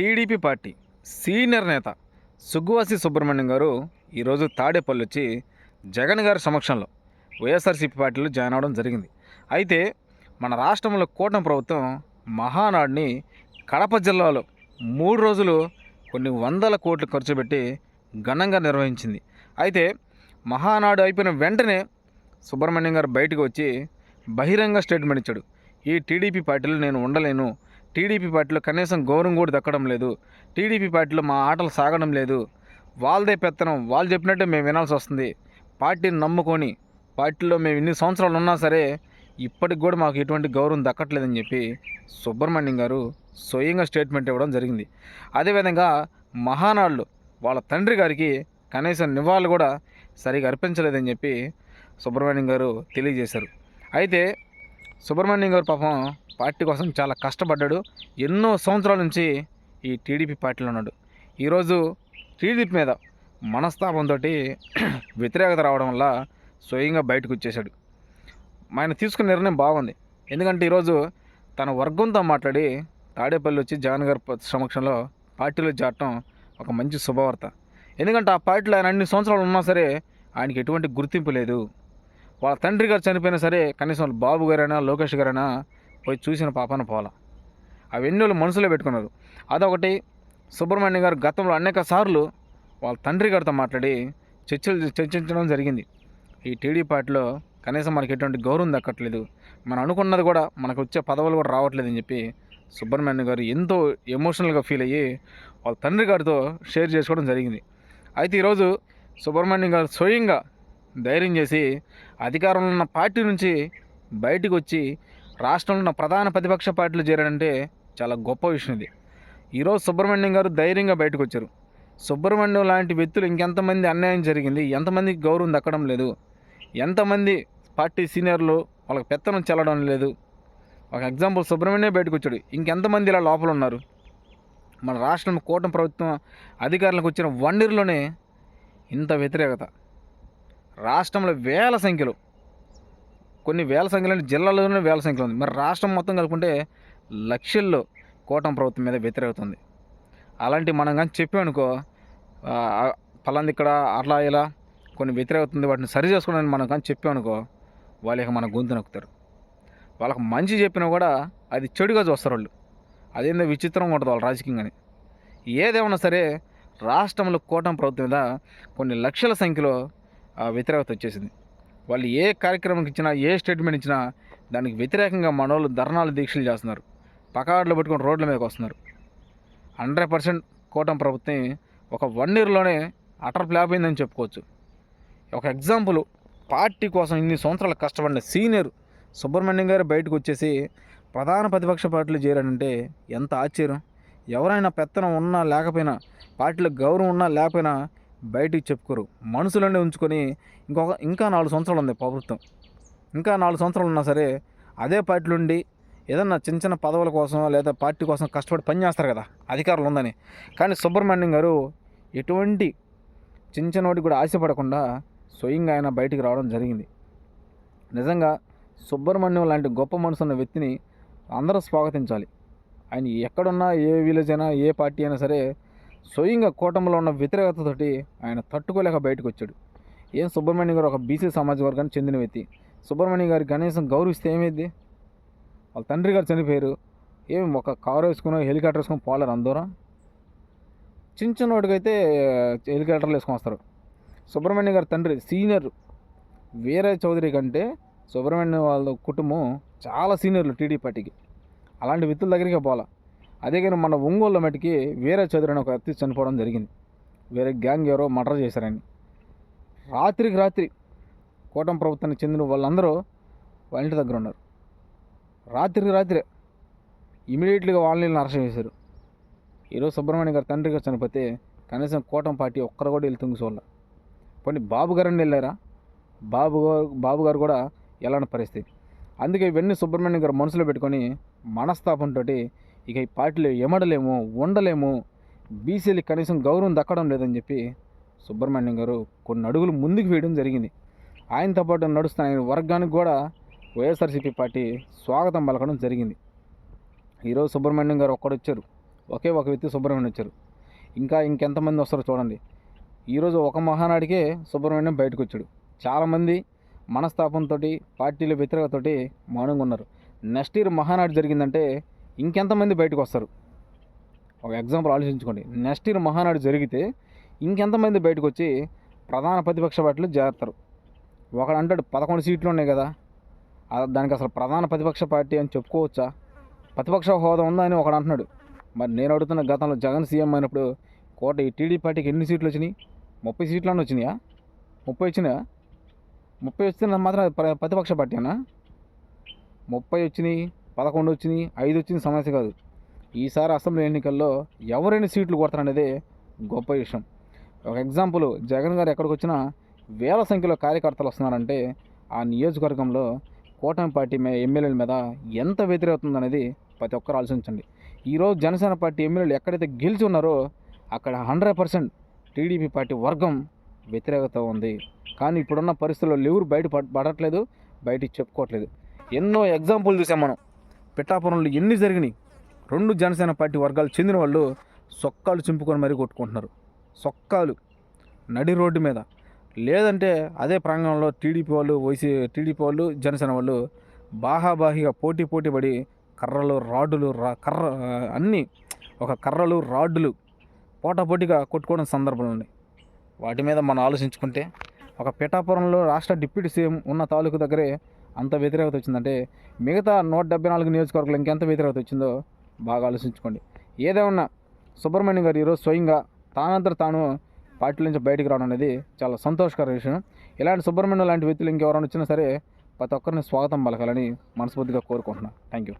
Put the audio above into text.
TDP party senior నేత సుగ్గువాసి సుబ్రహ్మణ్యం గారు ఈరోజు తాడేపల్లి వచ్చి జగన్ గారి సమక్షంలో వైఎస్ఆర్సీపీ పార్టీలో జాయిన్ అవడం జరిగింది. అయితే మన రాష్ట్రంలో కూటమి ప్రభుత్వం మహానాడిని కడప జిల్లాలో మూడు రోజులు కొన్ని వందల కోట్లు ఖర్చు పెట్టి ఘనంగా నిర్వహించింది. అయితే మహానాడు అయిపోయిన వెంటనే సుబ్రహ్మణ్యం గారు బయటకు వచ్చి బహిరంగ స్టేట్మెంట్ ఇచ్చాడు. ఈ టీడీపీ పార్టీలో నేను ఉండలేను టీడీపీ పార్టీలో కనీసం గౌరవం కూడా దక్కడం లేదు. టీడీపీ పార్టీలో మా ఆటలు సాగడం లేదు. వాళ్ళదే పెత్తనం. వాళ్ళు చెప్పినట్టే మేము వినాల్సి వస్తుంది. పార్టీని నమ్ముకొని పార్టీలో మేము ఇన్ని సంవత్సరాలు ఉన్నా సరే ఇప్పటికి కూడా మాకు ఎటువంటి గౌరవం దక్కట్లేదని చెప్పి సుబ్రహ్మణ్యం గారు స్వయంగా స్టేట్మెంట్ ఇవ్వడం జరిగింది. అదేవిధంగా మహానాళ్ళు వాళ్ళ తండ్రి గారికి కనీసం నివాళులు కూడా సరిగా అర్పించలేదని చెప్పి సుబ్రహ్మణ్యం గారు తెలియజేశారు. అయితే సుబ్రహ్మణ్యం గారు పాపం పార్టీ కోసం చాలా కష్టపడ్డాడు. ఎన్నో సంవత్సరాల నుంచి ఈ టీడీపీ పార్టీలో ఉన్నాడు. ఈరోజు టీడీపీ మీద మనస్తాపంతో వ్యతిరేకత రావడం వల్ల స్వయంగా బయటకు వచ్చేశాడు. ఆయన తీసుకున్న నిర్ణయం బాగుంది. ఎందుకంటే ఈరోజు తన వర్గంతో మాట్లాడి తాడేపల్లి వచ్చి జగన్ గారి సమక్షంలో పార్టీలో చేరటం ఒక మంచి శుభవార్త. ఎందుకంటే ఆ పార్టీలో ఆయన అన్ని సంవత్సరాలు ఉన్నా సరే ఆయనకి ఎటువంటి గుర్తింపు లేదు. వాళ్ళ తండ్రి గారు చనిపోయినా సరే కనీసం వాళ్ళ బాబు గారైనా లోకేష్ గారైనా పోయి చూసిన పాపాన పోలా అవన్నీ వాళ్ళు మనసులో పెట్టుకున్నారు. అదొకటి. సుబ్రహ్మణ్యం గారు గతంలో అనేక సార్లు వాళ్ళ తండ్రి గారితో మాట్లాడి చర్చలు చర్చించడం జరిగింది. ఈ టీడీ పార్టీలో కనీసం మనకి ఎటువంటి గౌరవం దక్కట్లేదు. మనం అనుకున్నది కూడా మనకు వచ్చే పదవులు కూడా రావట్లేదు అని చెప్పి సుబ్రహ్మణ్యం గారు ఎంతో ఎమోషనల్గా ఫీల్ అయ్యి వాళ్ళ తండ్రి గారితో షేర్ చేసుకోవడం జరిగింది. అయితే ఈరోజు సుబ్రహ్మణ్యం గారు స్వయంగా ధైర్యం చేసి అధికారంలో ఉన్న పార్టీ నుంచి బయటకు వచ్చి రాష్ట్రంలో ఉన్న ప్రధాన ప్రతిపక్ష పార్టీలు చేరాడంటే చాలా గొప్ప విషయం ఇది. ఈరోజు సుబ్రహ్మణ్యం గారు ధైర్యంగా బయటకు వచ్చారు. సుబ్రహ్మణ్యం లాంటి వ్యక్తులు ఇంకెంతమంది అన్యాయం జరిగింది ఎంతమందికి గౌరవం దక్కడం లేదు ఎంతమంది పార్టీ సీనియర్లు వాళ్ళకి పెత్తనం చెల్లడం లేదు. ఒక ఎగ్జాంపుల్ సుబ్రహ్మణ్యం బయటకు వచ్చాడు. ఇంకెంతమంది ఇలా లోపల ఉన్నారు? మన రాష్ట్రం కూటమి ప్రభుత్వం అధికారులకు వచ్చిన వన్ ఇయర్లోనే ఇంత వ్యతిరేకత. రాష్ట్రంలో వేల సంఖ్యలో. కొన్ని వేల సంఖ్యలు అంటే జిల్లాలోనే వేల సంఖ్యలో ఉంది. మరి రాష్ట్రం మొత్తం కలుపుకుంటే లక్షల్లో కూటమి ప్రభుత్వం మీద వ్యతిరేకతుంది. అలాంటి మనం కానీ చెప్పామనుకో ఆ, ఫలాంది ఇక్కడ అట్లా ఇలా కొన్ని వ్యతిరేకతుంది వాటిని సరి చేసుకోవడానికి మనం కానీ చెప్పామనుకో వాళ్ళకి మన గొంతు నొక్కుతారు. వాళ్ళకి మంచి చెప్పినా కూడా అది చెడుగా చూస్తారు వాళ్ళు. అదేందో విచిత్రంగా ఉంటుంది వాళ్ళ రాజకీయంగాని. ఏదేమన్నా సరే రాష్ట్రంలో కూటమి ప్రభుత్వం మీద కొన్ని లక్షల సంఖ్యలో వ్యతిరేకత వచ్చేసింది. వాళ్ళు ఏ కార్యక్రమం ఇచ్చినా ఏ స్టేట్మెంట్ ఇచ్చినా దానికి వ్యతిరేకంగా మన వాళ్ళు ధర్నాలు దీక్షలు చేస్తున్నారు. పకాడ్లు పట్టుకొని రోడ్ల మీదకి వస్తున్నారు. హండ్రెడ్ పర్సెంట్ కూటమి ప్రభుత్వం ఒక వన్ ఇయర్లోనే అటర్ ఫ్లాప్ అయిందని చెప్పుకోవచ్చు. ఒక ఎగ్జాంపుల్ పార్టీ కోసం ఇన్ని సంవత్సరాలు కష్టపడిన సీనియర్ సుబ్రహ్మణ్యం గారు బయటకు వచ్చేసి ప్రధాన ప్రతిపక్ష పార్టీలు చేరాడంటే ఎంత ఆశ్చర్యం. ఎవరైనా పెత్తనం ఉన్నా లేకపోయినా పార్టీలో గౌరవం ఉన్నా లేకపోయినా బయటికి చెప్పుకోరు. మనసులోనే ఉంచుకొని ఇంకొక ఇంకా నాలుగు సంవత్సరాలు ఉంది ప్రభుత్వం. ఇంకా నాలుగు సంవత్సరాలు ఉన్నా సరే అదే పార్టీలో ఉండి ఏదన్నా చిన్న చిన్న పదవుల కోసం లేదా పార్టీ కోసం కష్టపడి పని చేస్తారు కదా అధికారులు ఉందని. కానీ సుబ్రహ్మణ్యం గారు ఎటువంటి చిన్న చిన్న కూడా ఆశపడకుండా స్వయంగా ఆయన బయటికి రావడం జరిగింది. నిజంగా సుబ్రహ్మణ్యం లాంటి గొప్ప మనసు ఉన్న వ్యక్తిని అందరూ స్వాగతించాలి. ఆయన ఎక్కడున్నా ఏ విలేజ్ అయినా ఏ పార్టీ అయినా సరే స్వయంగా కూటమిలో ఉన్న వ్యతిరేకతతోటి ఆయన తట్టుకోలేక బయటకు వచ్చాడు. ఏం సుబ్రహ్మణ్యం గారు ఒక బీసీ సమాజ వర్గానికి చెందిన వ్యక్తి. సుబ్రహ్మణ్యం గారి కనీసం గౌరవిస్తే ఏమైంది? వాళ్ళ తండ్రి గారు చనిపోయారు. ఏం ఒక కారు వేసుకుని హెలికాప్టర్ వేసుకొని పోలేరు అందరం? చిన్న చిన్న వాడికైతే హెలికాప్టర్లు వేసుకొని వస్తారు. సుబ్రహ్మణ్యం గారి తండ్రి సీనియర్ వీరయ్య చౌదరి కంటే సుబ్రహ్మణ్యం వాళ్ళ కుటుంబం చాలా సీనియర్లు టీడీ పార్టీకి. అలాంటి వ్యక్తుల దగ్గరికి పోలా. అదే కానీ మన ఒంగోలు మటుకి వేరే చౌదరి అని ఒక వ్యక్తి చనిపోవడం జరిగింది. వేరే గ్యాంగ్ ఎవరో మర్డర్ చేశారని. రాత్రికి రాత్రి కూటమి ప్రభుత్వానికి చెందిన వాళ్ళందరూ వాళ్ళ ఇంటి దగ్గర ఉన్నారు. రాత్రికి రాత్రి ఇమీడియట్లీగా వాళ్ళని అరెస్ట్ చేశారు. ఈరోజు సుబ్రహ్మణ్యం గారు తండ్రి గారు చనిపోతే కనీసం కూటమి పార్టీ ఒక్కరు కూడా వెళ్తుంది తుంగి చూడాల. పోనీ బాబు గారని వెళ్ళారా? బాబు బాబు గారు కూడా ఎలాంటి పరిస్థితి? అందుకే ఇవన్నీ సుబ్రహ్మణ్యం గారు మనసులో పెట్టుకొని మనస్తాపంతో ఇక ఈ పార్టీలో ఎమడలేము ఉండలేము. బీసీలకి కనీసం గౌరవం దక్కడం లేదని చెప్పి సుబ్రహ్మణ్యం గారు కొన్ని అడుగులు ముందుకు వేయడం జరిగింది. ఆయనతో పాటు నడుస్తున్న ఆయన వర్గానికి కూడా వైఎస్ఆర్సీపీ పార్టీ స్వాగతం పలకడం జరిగింది. ఈరోజు సుబ్రహ్మణ్యం గారు ఒక్కడు వచ్చారు ఒకే ఒక వ్యక్తి సుబ్రహ్మణ్యం వచ్చారు. ఇంకా ఇంకెంతమంది వస్తారో చూడండి. ఈరోజు ఒక మహానాడికే సుబ్రహ్మణ్యం బయటకు వచ్చాడు చాలామంది మనస్తాపంతో పార్టీల వ్యతిరేకతోటి మౌనంగా ఉన్నారు. నెక్స్ట్ ఇయర్ మహానాడు జరిగిందంటే ఇంకెంతమంది బయటకు వస్తారు ఒక ఎగ్జాంపుల్ ఆలోచించుకోండి. నెక్స్ట్ ఇయర్ మహానాడు జరిగితే ఇంకెంతమంది బయటకు వచ్చి ప్రధాన ప్రతిపక్ష పార్టీలు చేరతారు? ఒకడు అంటాడు పదకొండు సీట్లు ఉన్నాయి కదా. దానికి అసలు ప్రధాన ప్రతిపక్ష పార్టీ అని చెప్పుకోవచ్చా? ప్రతిపక్ష హోదా ఉందా అని ఒకడు అంటున్నాడు. మరి నేను అడుగుతున్న గతంలో జగన్ సీఎం అయినప్పుడు కోట ఈ టీడీ పార్టీకి ఎన్ని సీట్లు వచ్చినాయి? ముప్పై సీట్లు అని వచ్చినాయా? ముప్పై వచ్చినాయా? ముప్పై వచ్చిన మాత్రం ప్ర- ప్రతిపక్ష పార్టీనా ముప్పై వచ్చినాయి. పదకొండు వచ్చినాయి ఐదు వచ్చింది సమస్య కాదు. ఈసారి అసెంబ్లీ ఎన్నికల్లో ఎవరైనా సీట్లు కొడతారనేదే గొప్ప విషయం. ఒక ఎగ్జాంపుల్ జగన్ గారు ఎక్కడికి వచ్చినా వేల సంఖ్యలో కార్యకర్తలు వస్తున్నారంటే ఆ నియోజకవర్గంలో కూటమి పార్టీ ఎమ్మెల్యేల మీద ఎంత వ్యతిరేకతుందనేది ప్రతి ఒక్కరు ఆలోచించండి. ఈరోజు జనసేన పార్టీ ఎమ్మెల్యేలు ఎక్కడైతే గెలిచి ఉన్నారో అక్కడ హండ్రెడ్ పర్సెంట్ టీడీపీ పార్టీ వర్గం వ్యతిరేకత ఉంది. కానీ ఇప్పుడున్న పరిస్థితుల్లో ఎవరు బయట పడట్లేదు బయటికి చెప్పుకోవట్లేదు. ఎన్నో ఎగ్జాంపుల్ చూసాం మనం. పిఠాపురంలో ఎన్ని జరిగినాయి? రెండు జనసేన పార్టీ వర్గాలు చెందిన వాళ్ళు సొక్కాలు చింపుకొని మరీ కొట్టుకుంటున్నారు. సొక్కాలు. నడి రోడ్డు మీద. లేదంటే అదే ప్రాంగణంలో టీడీపీ వాళ్ళు వైసీ టీడీపీ వాళ్ళు జనసేన వాళ్ళు బాహాబాహిగా పోటీ పోటీ పడి కర్రలు రాడ్డులు రా కర్ర అన్నీ ఒక కర్రలు రాడ్డులు పోటాపోటీగా కొట్టుకోవడం సందర్భాలు ఉన్నాయి. వాటి మీద మనం ఆలోచించుకుంటే ఒక పిఠాపురంలో రాష్ట్ర డిప్యూటీ సీఎం ఉన్న తాలూకు దగ్గరే అంత వ్యతిరేకత వచ్చిందంటే మిగతా నూట డెబ్బై నాలుగు నియోజకవర్గాలు ఇంకెంత వ్యతిరేకత వచ్చిందో బాగా ఆలోచించుకోండి. ఏదేమన్నా సుబ్రహ్మణ్యం గారు ఈరోజు స్వయంగా తానంతట తాను పార్టీ నుంచి బయటికి రావడం అనేది చాలా సంతోషకర విషయం. ఇలాంటి సుబ్రహ్మణ్యం లాంటి వ్యక్తులు ఇంకెవరైనా వచ్చినా సరే ప్రతి ఒక్కరిని స్వాగతం పలకాలని మనస్ఫూర్తిగా కోరుకుంటున్నాను థ్యాంక్ యూ